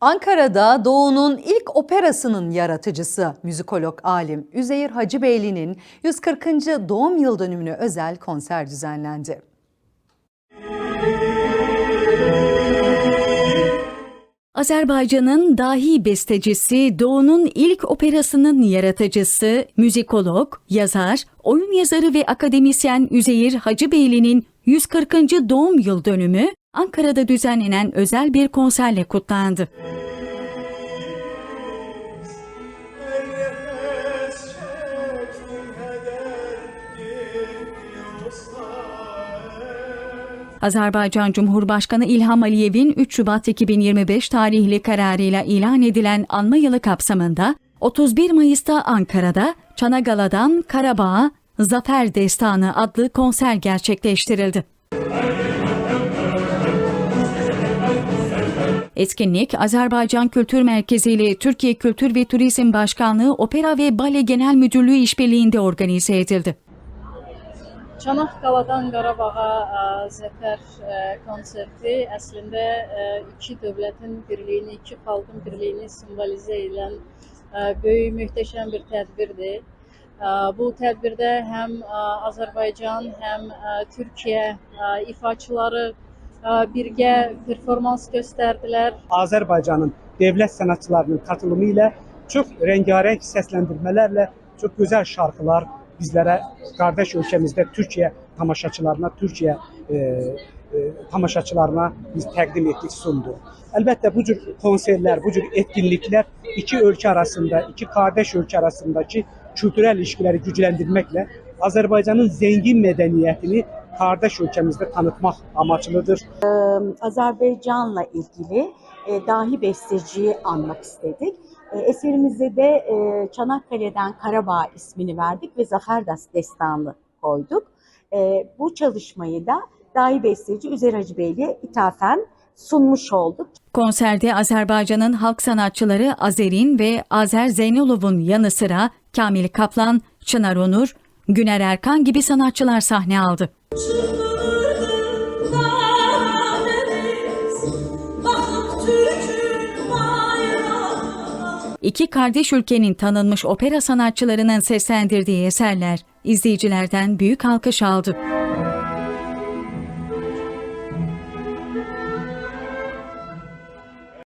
Ankara'da Doğu'nun ilk operasının yaratıcısı, müzikolog alim Üzeyir Hacıbeyli'nin 140. doğum yıl dönümüne özel konser düzenlendi. Azerbaycan'ın dahi bestecisi, Doğu'nun ilk operasının yaratıcısı, müzikolog, yazar, oyun yazarı ve akademisyen Üzeyir Hacıbeyli'nin 140. doğum yıl dönümü Ankara'da düzenlenen özel bir konserle kutlandı. Azerbaycan Cumhurbaşkanı İlham Aliyev'in 3 Şubat 2025 tarihli kararıyla ilan edilen anma yılı kapsamında 31 Mayıs'ta Ankara'da Çanagala'dan Karabağ'a Zafer Destanı adlı konser gerçekleştirildi. Etkinlik, Azerbaycan Kültür Merkezi ile Türkiye Kültür ve Turizm Başkanlığı Opera ve Bale Genel Müdürlüğü işbirliğinde organize edildi. Çanaqqaladan Qarabağa ə, zəfər ə, konserti əslində ə, iki dövlətin birliyini, iki xalqın birliyini simvolizə edən ə, böyük, möhtəşəm bir tədbirdir. Ə, Bu tədbirdə həm ə, Azərbaycan, həm ə, Türkiyə ə, ifaçıları ə, birgə performans göstərdilər. Azərbaycanın devlet sanatçılarının katılımı ile çok rengarenk seslendirmelerle çok güzel şarkılar bizlere kardeş ülkemizde Türkiye tamaşaçılarına, Türkiye e, e, tamaşaçılarına biz təqdim etdik, sundu. Elbette bu cür konserler, bu cür etkinlikler iki ülke arasında, iki kardeş ülke arasındaki kültürel ilişkileri güçlendirmekle Azerbaycan'ın zengin medeniyetini kardeş ülkemizde tanıtmak amaçlıdır. Azerbaycan'la ilgili e, dahi besteciyi anmak istedik. E, eserimizde de e, Çanakkale'den Karabağ ismini verdik ve Zafer Destanı koyduk. E, bu çalışmayı da dahi besteci Üzer Hacı Bey'le ithafen sunmuş olduk. Konserde Azerbaycan'ın halk sanatçıları Azerin ve Azer Zeynolov'un yanı sıra Kamil Kaplan, Çınar Onur, Güner Erkan gibi sanatçılar sahne aldı. İki kardeş ülkenin tanınmış opera sanatçılarının seslendirdiği eserler izleyicilerden büyük alkış aldı.